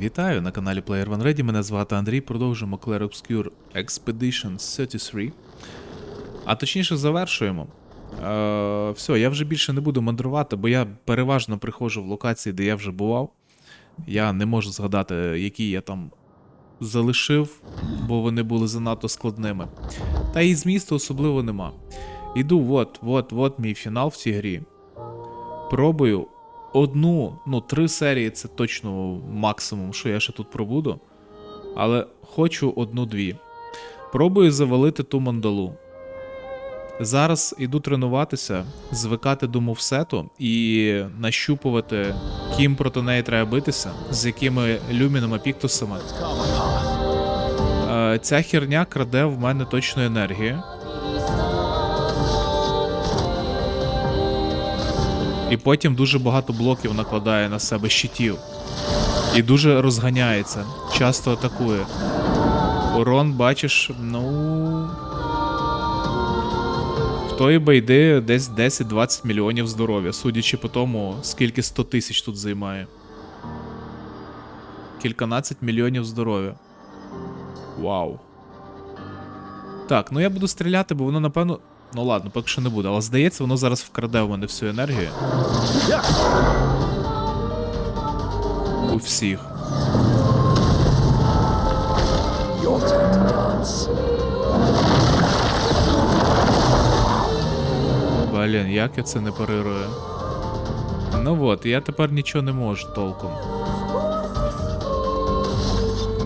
Вітаю на каналі Player One Ready. Мене звати Андрій. Продовжуємо Clair Obscure Expedition 33. А точніше завершуємо. Е, все, я вже більше не буду мандрувати, бо я переважно приходжу в локації, де я вже бував. Я не можу згадати, які я там залишив, бо вони були занадто складними. Та і змісту особливо нема. Іду, от, от, от мій фінал в цій грі. Пробую одну, ну, три серії це точно максимум, що я ще тут пробуду. Але хочу одну-дві. Пробую завалити ту мандалу. Зараз іду тренуватися, звикати до мувсету і нащупувати, ким проти неї треба битися, з якими люмінами, піктусами. Е, ця херня краде в мене точно енергію. І потім дуже багато блоків накладає на себе щитів. І дуже розганяється, часто атакує. Урон, бачиш, ну. В тої байди десь 10-20 мільйонів здоров'я, судячи по тому, скільки 100 тисяч тут займає. Кільканадцять мільйонів здоров'я. Вау. Так, ну я буду стріляти, бо воно, напевно. Ну ладно, поки що не буде, але здається, воно зараз вкраде в мене всю енергію. У всіх. Блін, як я це не парирую. Ну от, я тепер нічого не можу толком.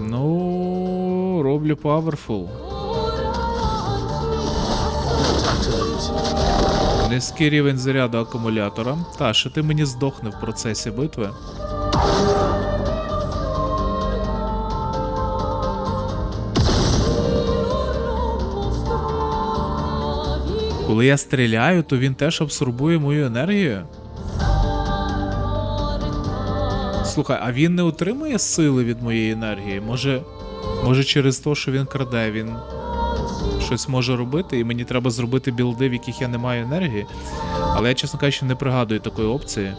Ну, роблю powerful. Низький рівень заряду акумулятора. Та, що ти мені здохне в процесі битви. Коли я стріляю, то він теж абсорбує мою енергію. Слухай, а він не отримує сили від моєї енергії? Може, може через те, що він краде, він щось може робити, і мені треба зробити білди, в яких я не маю енергії. Але я, чесно кажучи, не пригадую такої опції.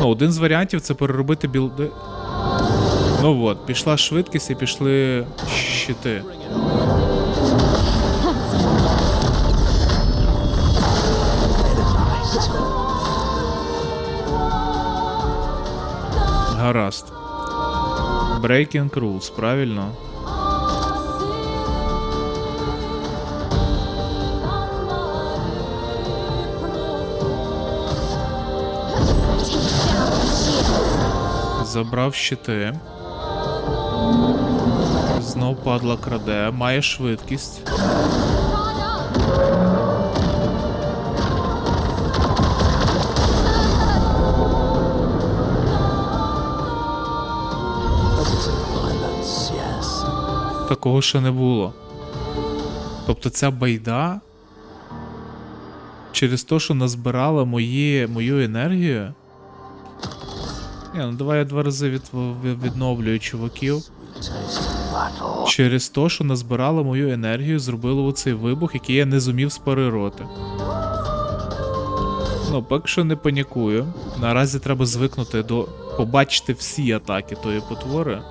Ну, один з варіантів це переробити білди. Ну от, пішла швидкість і пішли щити. Гаразд. Breaking rules, правильно? Забрав щити. Знов падла краде, має швидкість. Такого ще не було. Тобто ця байда через те, що назбирала мої, мою енергію. Ні, ну давай я два рази від, від- відновлюю чуваків. Через те, що назбирала мою енергію, зробила оцей вибух, який я не зумів спарирувати. Ну, поки що не панікую. Наразі треба звикнути до побачити всі атаки тої потвори.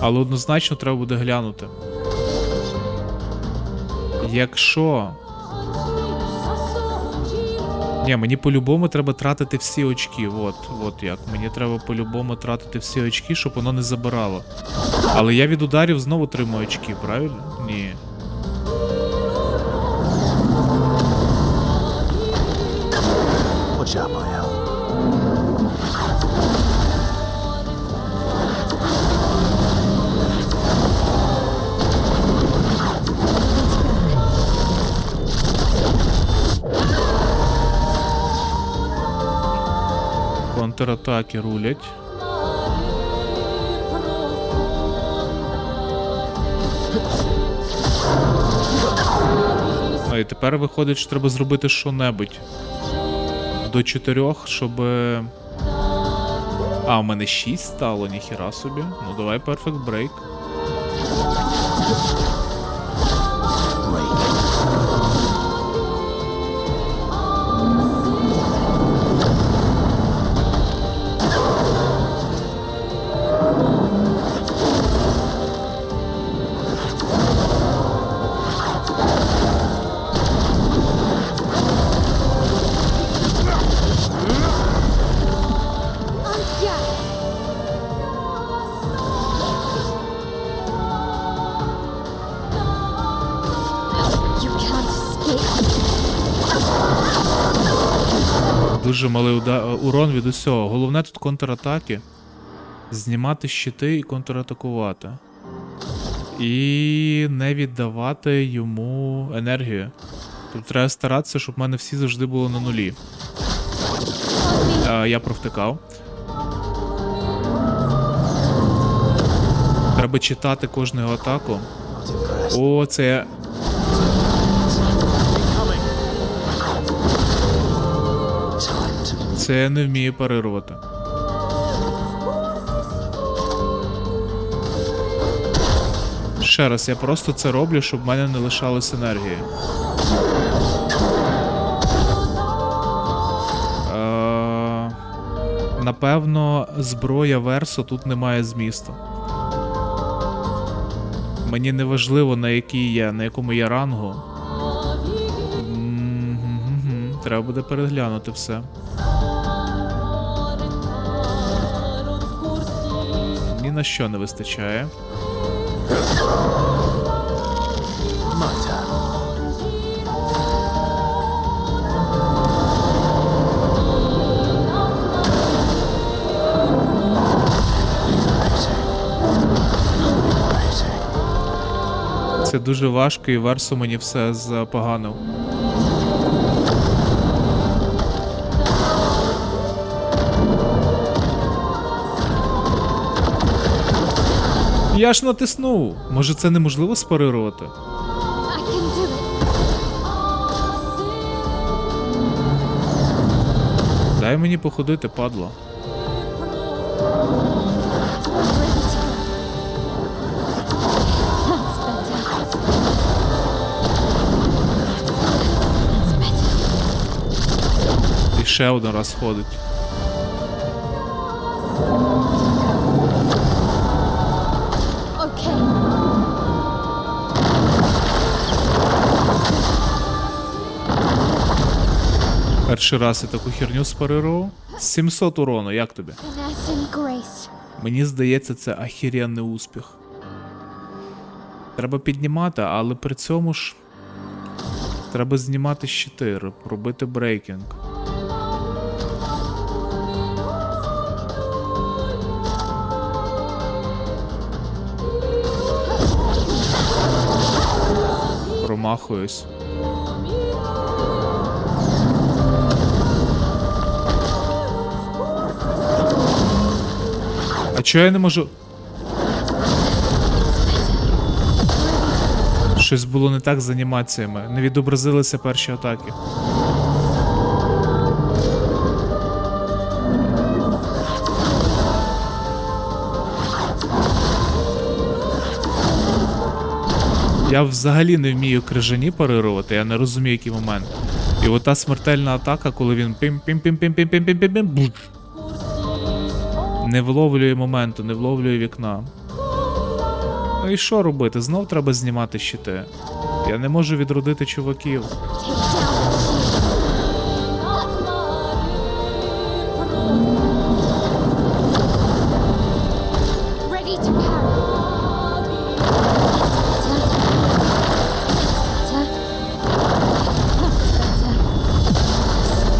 Але однозначно треба буде глянути. Якщо. Ні, мені по-любому треба тратити всі очки. От, от як. Мені треба по-любому тратити всі очки, щоб воно не забирало. Але я від ударів знову отримую очки, правильно? Ні. Контратаки рулять. А і тепер виходить, що треба зробити що-небудь. До чотирьох, щоб. А, у мене 6 стало, ніхіра собі. Ну давай Perfect Break. Уда- урон від усього. Головне тут контратаки. Знімати щити і контратакувати. І не віддавати йому енергію. Тут треба старатися, щоб в мене всі завжди були на нулі. Е, я провтикав. Треба читати кожну атаку. О, це Це я не вмію парирувати. Ще раз, я просто це роблю, щоб в мене не лишалось енергії. Е, напевно, зброя Версо тут немає змісту. Мені не важливо, на якій я, на якому я рангу. Треба буде переглянути все. На що не вистачає. Це дуже важко, і Версо мені все запоганив. Я ж натиснув. Може це неможливо спарирувати? Дай мені походити, падло. І ще один раз ходить. Перший раз я таку херню спарирував. 700 урону, як тобі? Мені здається, це ахіренний успіх. Треба піднімати, але при цьому ж. Треба знімати щити, робити брейкінг. Промахуюсь. А чого я не можу. Щось було не так з анімаціями. Не відобразилися перші атаки. Я взагалі не вмію крижані парирувати, я не розумію, який момент. І от та смертельна атака, коли він пім пім пім пім пім пім пім пім пім. Не вловлює моменту, не вловлює вікна. Ну і що робити? Знов треба знімати щити. Я не можу відродити чуваків.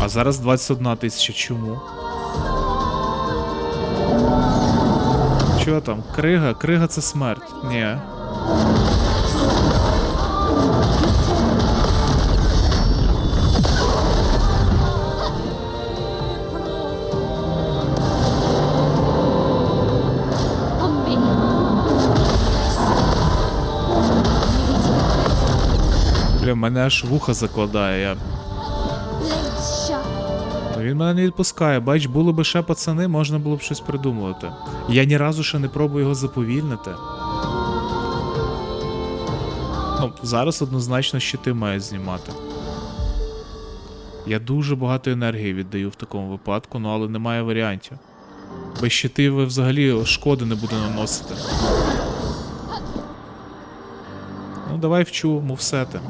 А зараз 21 тисяча. Чому? Що там? Крига? Крига це смерть. Ні. Бля, мене аж вуха закладає. Я... Він мене не відпускає. Бач, було би ще пацани, можна було б щось придумувати. Я ні разу ще не пробую його заповільнити. Ну, зараз однозначно щити має знімати. Я дуже багато енергії віддаю в такому випадку, ну але немає варіантів. Без щити ви взагалі шкоди не буде наносити. Ну, давай вчу мувсети.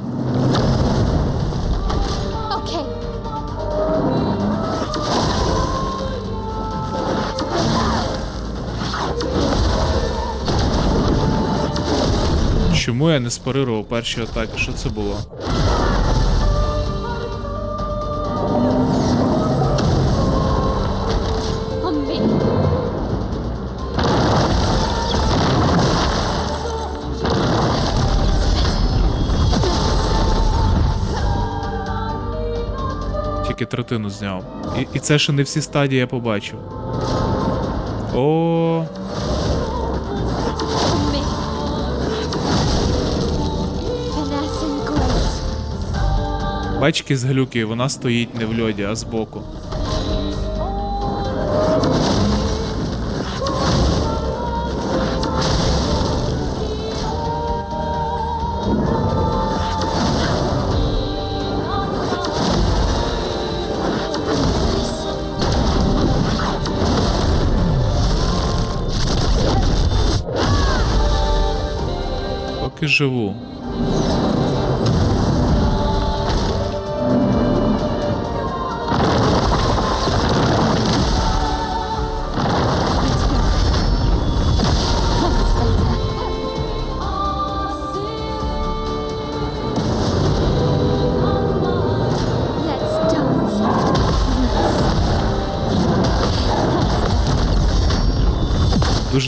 Чому я не спарирував перші атаки? Що це було? Тільки третину зняв. І, і це ще не всі стадії я побачив. О. бачки з глюки, вона стоїть не в льоді, а збоку. Поки живу.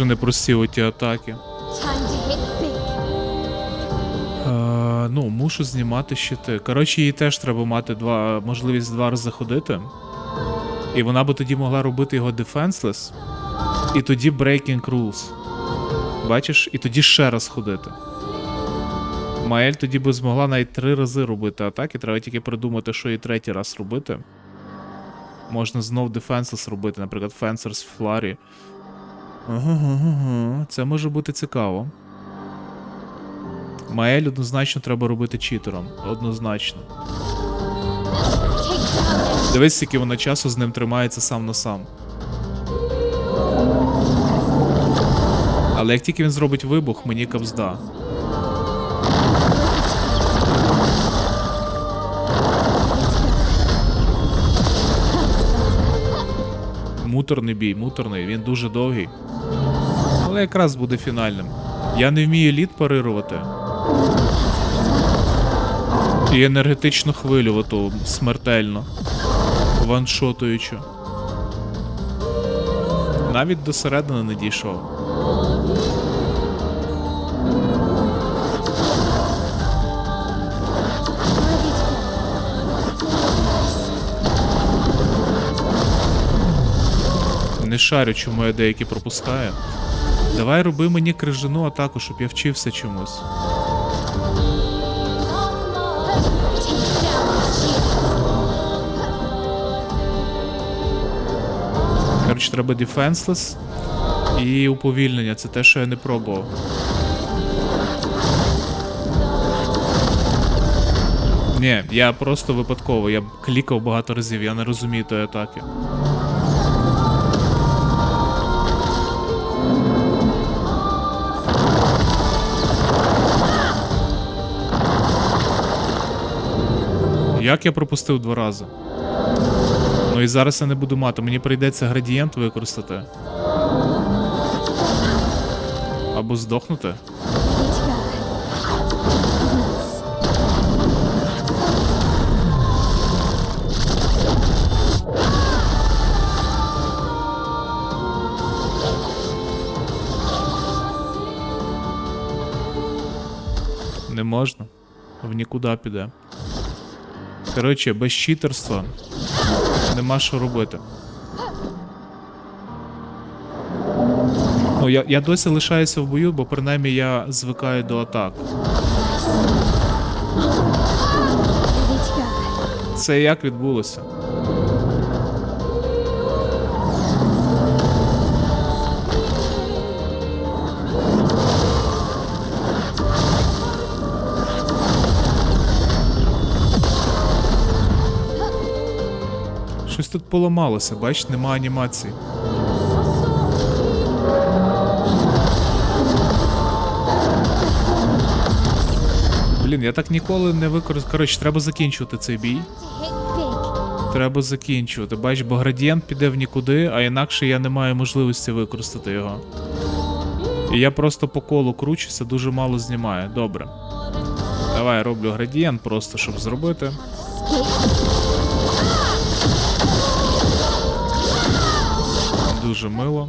Дуже непрості оті атаки. Е, ну, мушу знімати щити. Коротше, їй теж треба мати два, можливість два рази ходити. І вона би тоді могла робити його defenseless. І тоді breaking rules. Бачиш? І тоді ще раз ходити. Маель тоді би змогла навіть три рази робити атаки, треба тільки придумати, що і третій раз робити. Можна знов defenseless робити, наприклад, Fencers Flurry. Це може бути цікаво. Маель однозначно треба робити читером. Однозначно. Дивись, скільки вона часу з ним тримається сам на сам. Але як тільки він зробить вибух, мені капзда. Муторний бій, муторний, він дуже довгий. Але якраз буде фінальним. Я не вмію лід парирувати. І енергетичну хвилю оту смертельно. Ваншотуючу. Навіть до середини не дійшов. Не шарю, чому я деякі пропускаю. Давай роби мені крижану атаку, щоб я вчився чомусь. Коротше, треба defenseless і уповільнення. Це те, що я не пробував. Ні, я просто випадково, я клікав багато разів, я не розумію тої атаки. Як я пропустив два рази? Ну і зараз я не буду мати, мені прийдеться градієнт використати. Або здохнути. Не можна. В нікуди піде. Коротше, без читерства нема що робити. Ну, я, я досі лишаюся в бою, бо принаймні я звикаю до атак. Це як відбулося? Щось тут поламалося, бач, нема анімації. Блін, я так ніколи не використаю. Коротше, треба закінчувати цей бій. Треба закінчувати. Бач, бо градієнт піде в нікуди, а інакше я не маю можливості використати його. І я просто по колу кручуся, дуже мало знімає. Добре. Давай роблю градієнт просто, щоб зробити. дуже мило.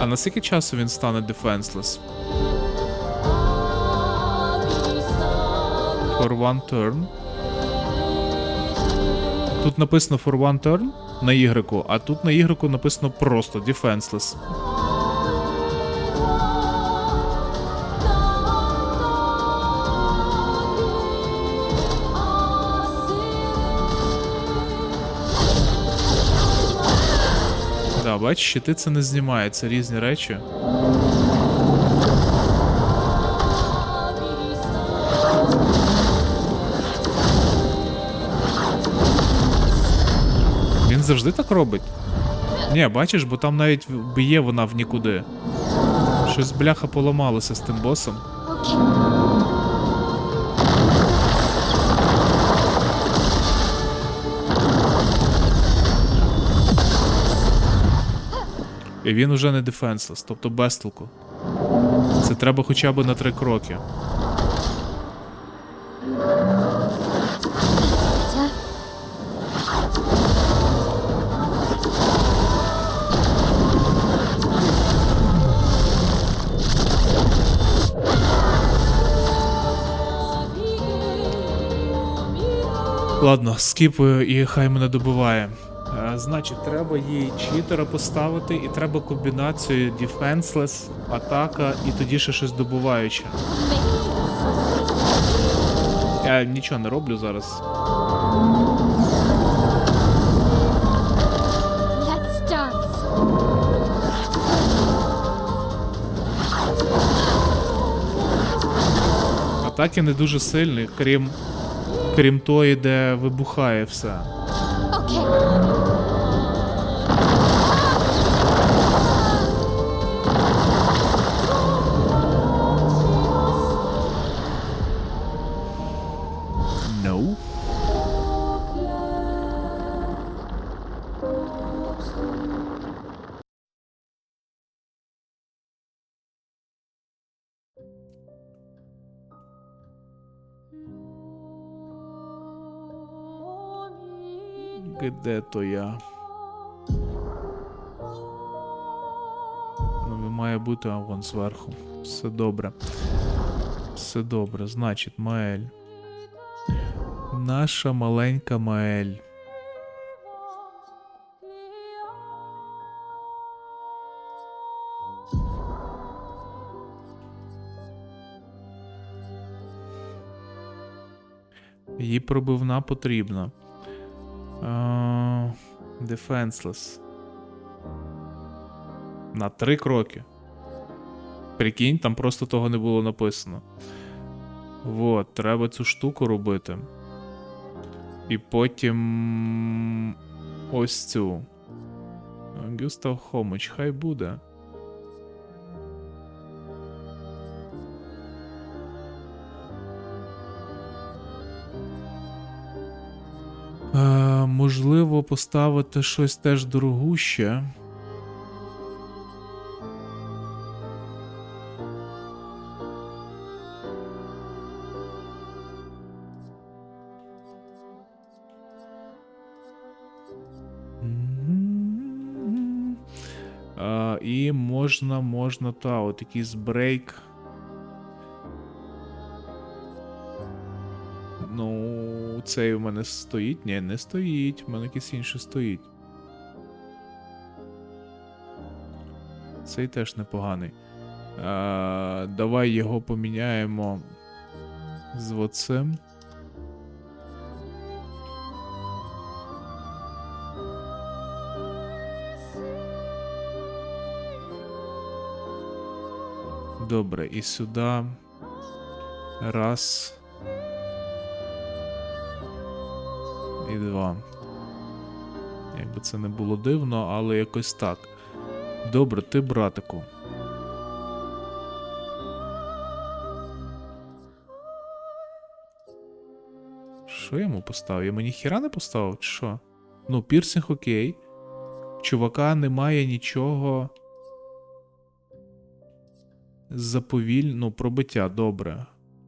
А на скільки часу він стане defenseless? For one turn. Тут написано for one turn на Y, а тут на Y написано просто defenseless. Бачиш, щити це не знімає, це різні речі. Він завжди так робить. Ні, бачиш, бо там навіть б'є вона в нікуди. Щось бляха поламалося з тим босом. І він уже не дефенслес, тобто без толку. Це треба хоча б на три кроки. Ладно, скіпую і хай мене добиває. Е, значить, треба їй читера поставити, і треба комбінацію defenseless, атака і тоді ще щось добуваюче. Я нічого не роблю зараз. Атаки не дуже сильні, крім, крім тої, де вибухає все. Де то я? Ну, має бути а вон зверху. Все добре. Все добре. Значить, Маель. Наша маленька Маель. Їй пробивна потрібна. Defenseless. На три кроки. Прикинь, там просто того не було написано. Вот, треба цю штуку робити. І потім. Ось цю. Гюстав Хомич, хай буде. Можливо, поставити щось теж дорогуще. І можна, можна, та, от якийсь брейк. Ну, цей у мене стоїть? Ні, не стоїть. У мене якийсь інший стоїть. Цей теж непоганий. А, давай його поміняємо з оцим. Добре, і сюди. Раз. І. Якби це не було дивно, але якось так. Добре, ти, братику. Що я йому поставив? Я мені хіра не поставив, чи що? Ну, пірсинг окей. Чувака немає нічого. Заповіль... Ну, пробиття, добре.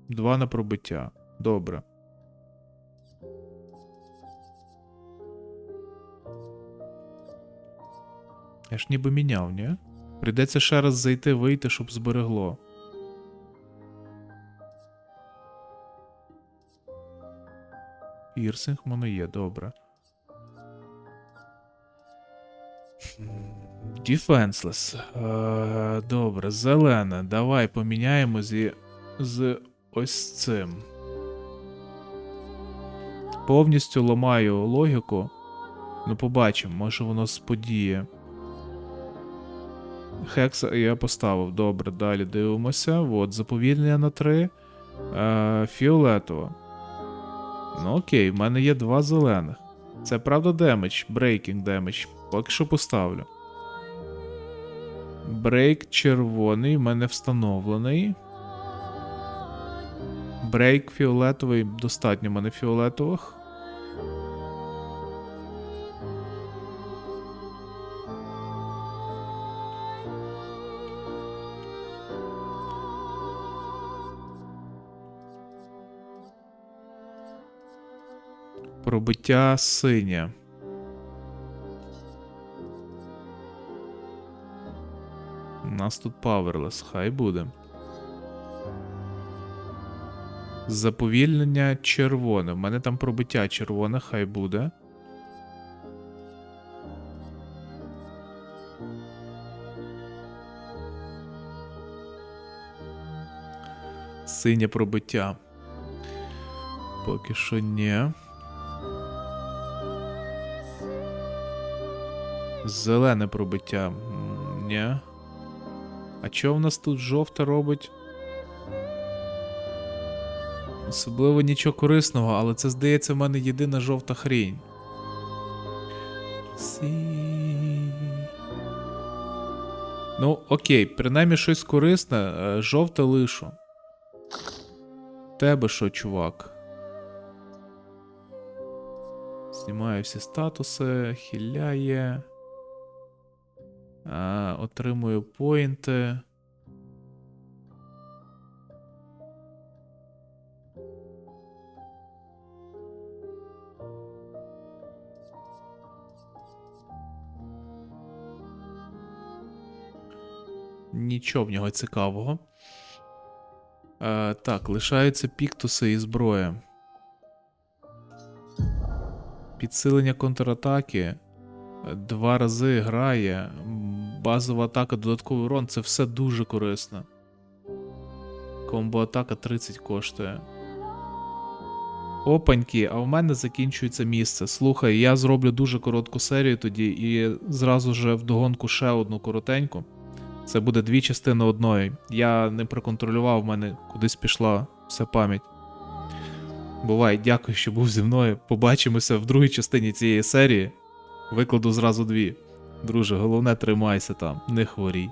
Два на пробиття. Добре. Я ж ніби міняв, ні? Прийдеться ще раз зайти, вийти, щоб зберегло. Пірсинг в мене є, добре. Defenseless. Е, добре, зелене. Давай поміняємо зі, з ось цим. Повністю ламаю логіку. Ну, побачимо, може воно сподіє. Хекса я поставив. Добре, далі дивимося. От, заповільнення на 3. Е, фіолетово. Ну окей, в мене є два зелених. Це правда демедж, брейкінг демедж. Поки що поставлю. Брейк червоний, в мене встановлений. Брейк фіолетовий, достатньо в мене фіолетових. Пробиття синє. У нас тут Powerless, хай буде. Заповільнення червоне. У мене там пробиття червоне, хай буде. Синє пробиття. Поки що ні. Зелене пробиття. Ні. А що в нас тут жовте робить? Особливо нічого корисного, але це здається в мене єдина жовта хрінь. Сі... Ну, окей, принаймні щось корисне, е, жовте лишу. Тебе що, чувак? Знімає всі статуси, хиляє. Отримую поінти. Нічого в нього цікавого. Е, так, лишаються піктуси і зброя. Підсилення контратаки. Два рази грає. Базова атака, додатковий урон це все дуже корисно. Комбо атака 30 коштує. Опаньки, а в мене закінчується місце. Слухай, я зроблю дуже коротку серію тоді і зразу же вдогонку ще одну коротеньку. Це буде дві частини одної. Я не проконтролював, в мене кудись пішла вся пам'ять. Бувай, дякую, що був зі мною. Побачимося в другій частині цієї серії. Викладу зразу дві. Друже, головне тримайся там, не хворій.